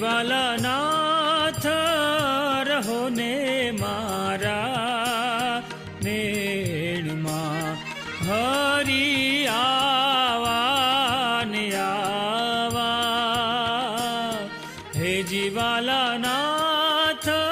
કાળજી વાલા નાથ રહો ને મારા નેણમાં હરી આવા આવા હે જીવાલા નાથ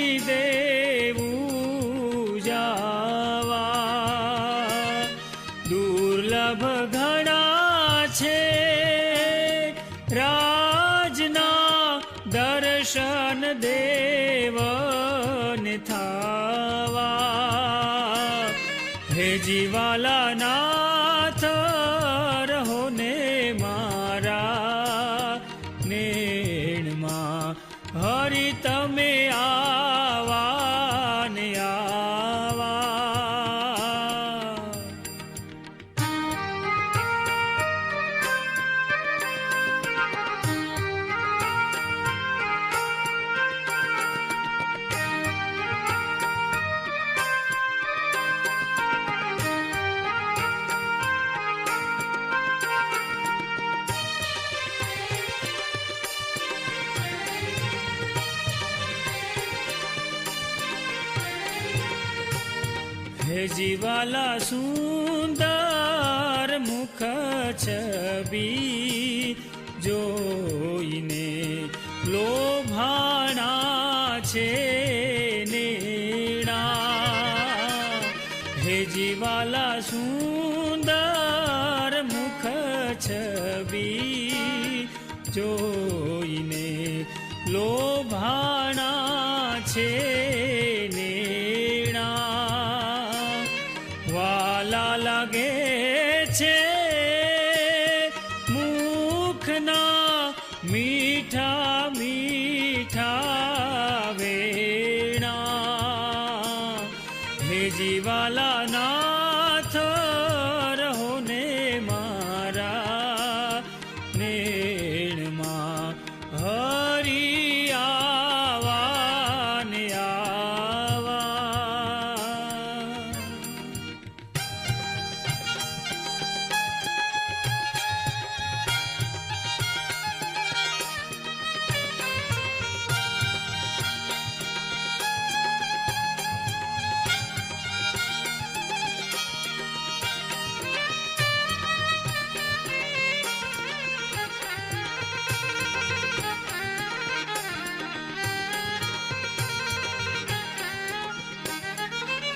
तमे છબી જોઈને લોભાણા છે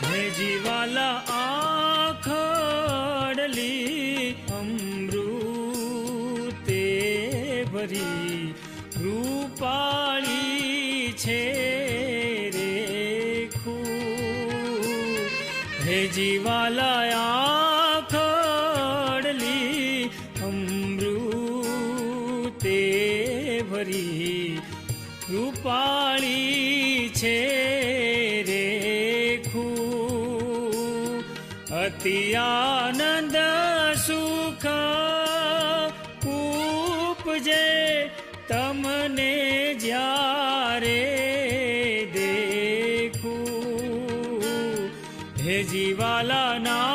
હે જીવાલા આખડલી અમૃતે ભરી રૂપાળી છે રે ખુ હે નિત્યાનંદ સુખ ઉપજે તમને જ્યારે દેખું હે જીવાલા ના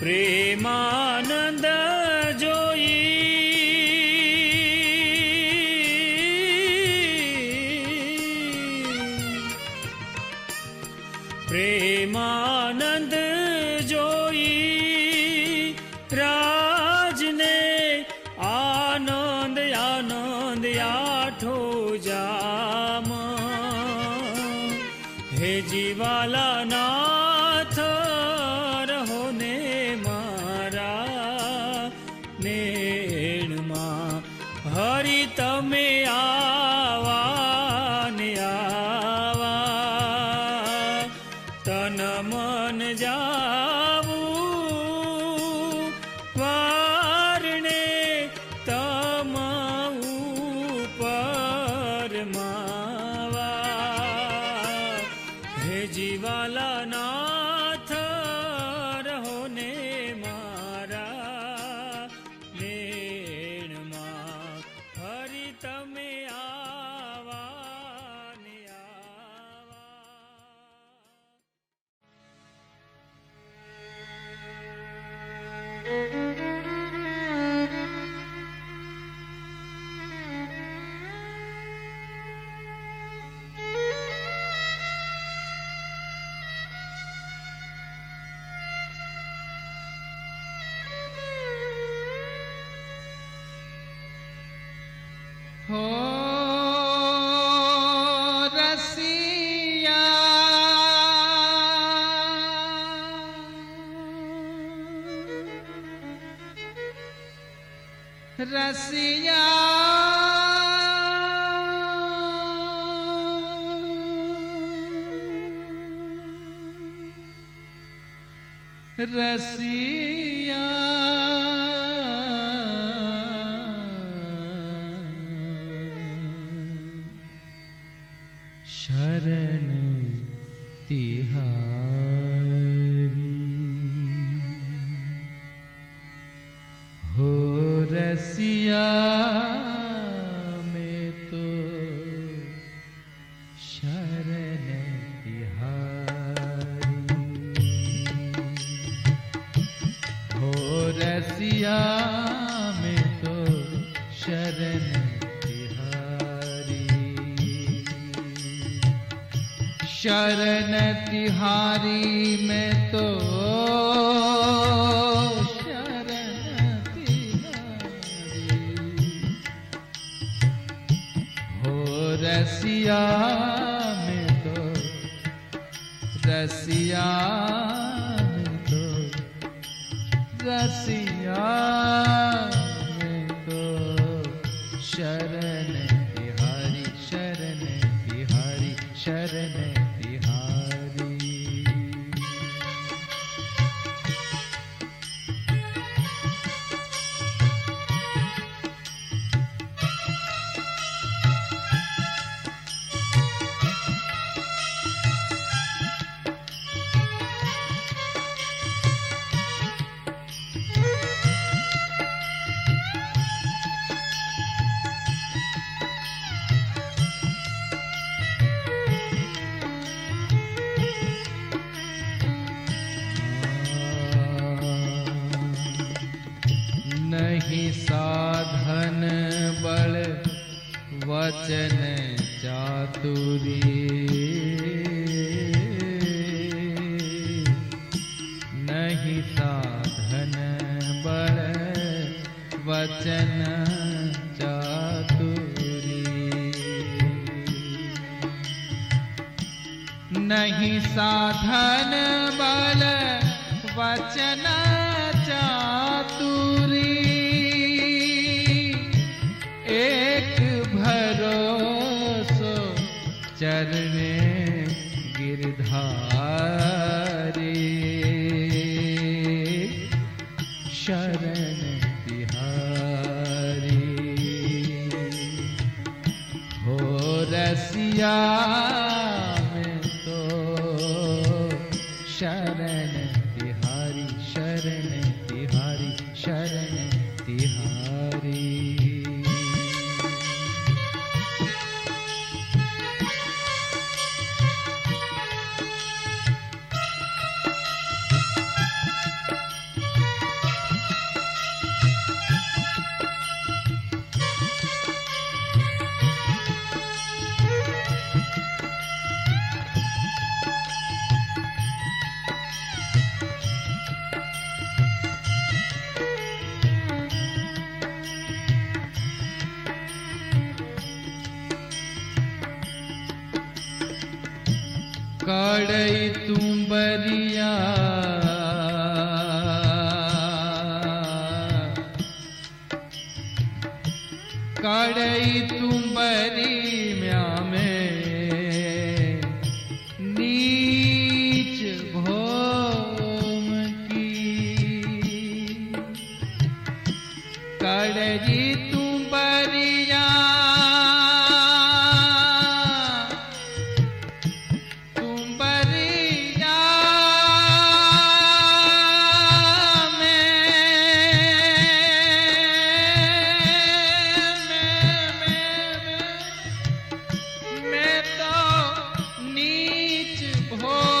प्रेमानन्द तन मन जा Rasiya Sharan Tihar रसिया में तो रसिया नहीं साधन बल वचन चा கடைத்து Oh.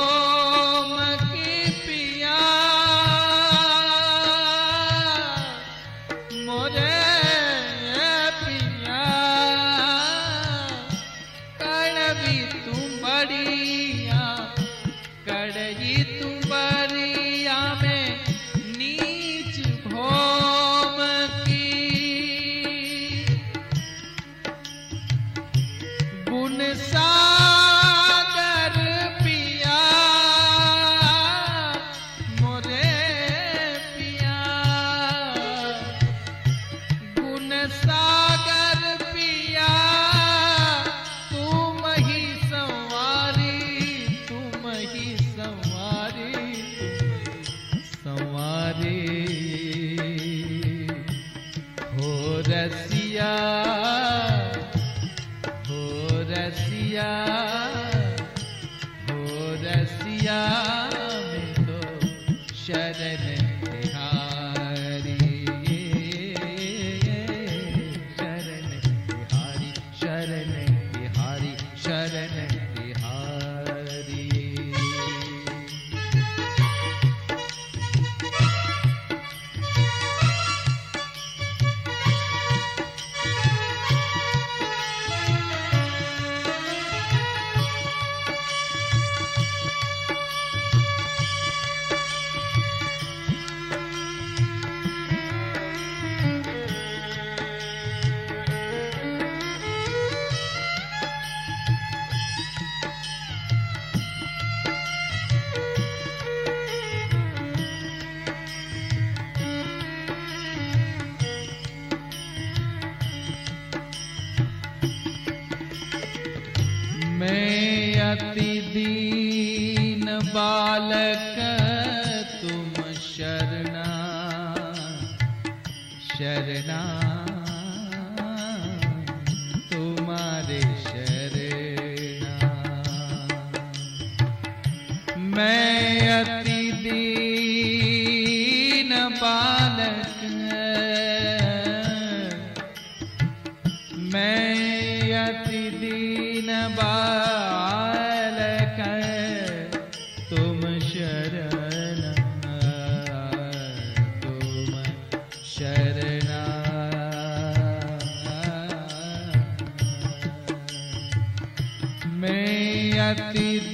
शरणा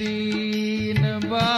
दीन बा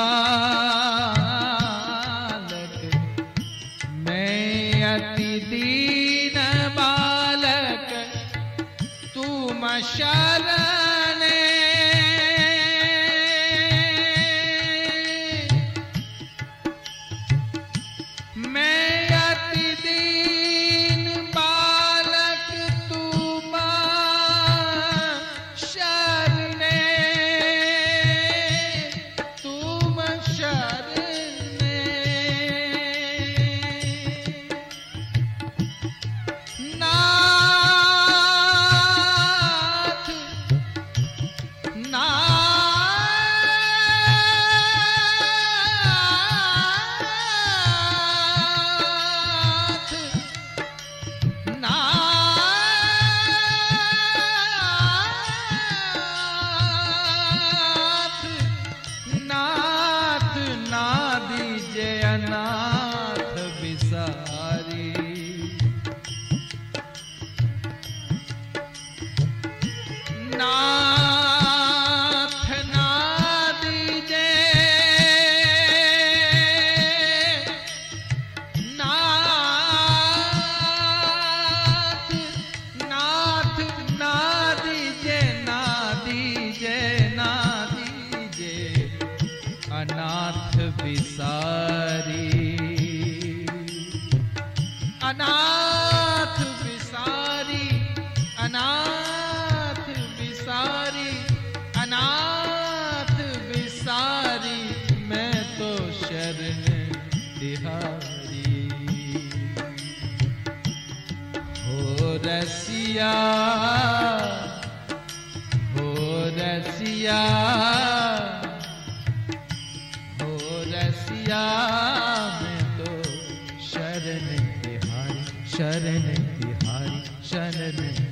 शरण तिहारी शरण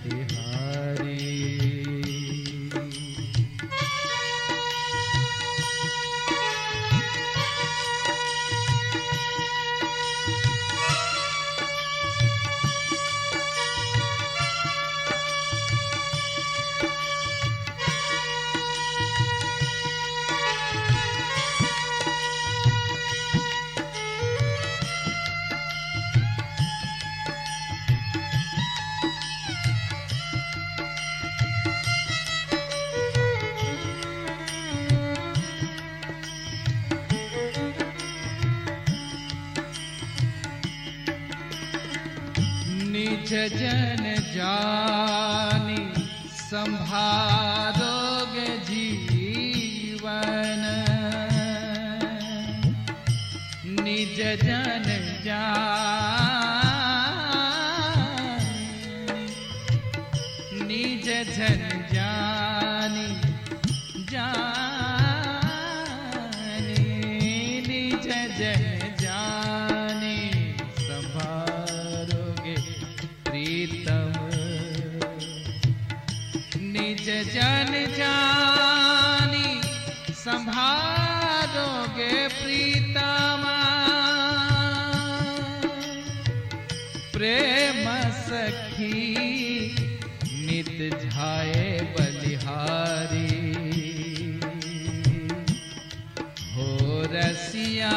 जन जानी संभारोगे जीवन निज जन जानी बीच जन जानी संभालोगे प्रीतमा प्रेम सखी नित झाए बलिहारी हो रसिया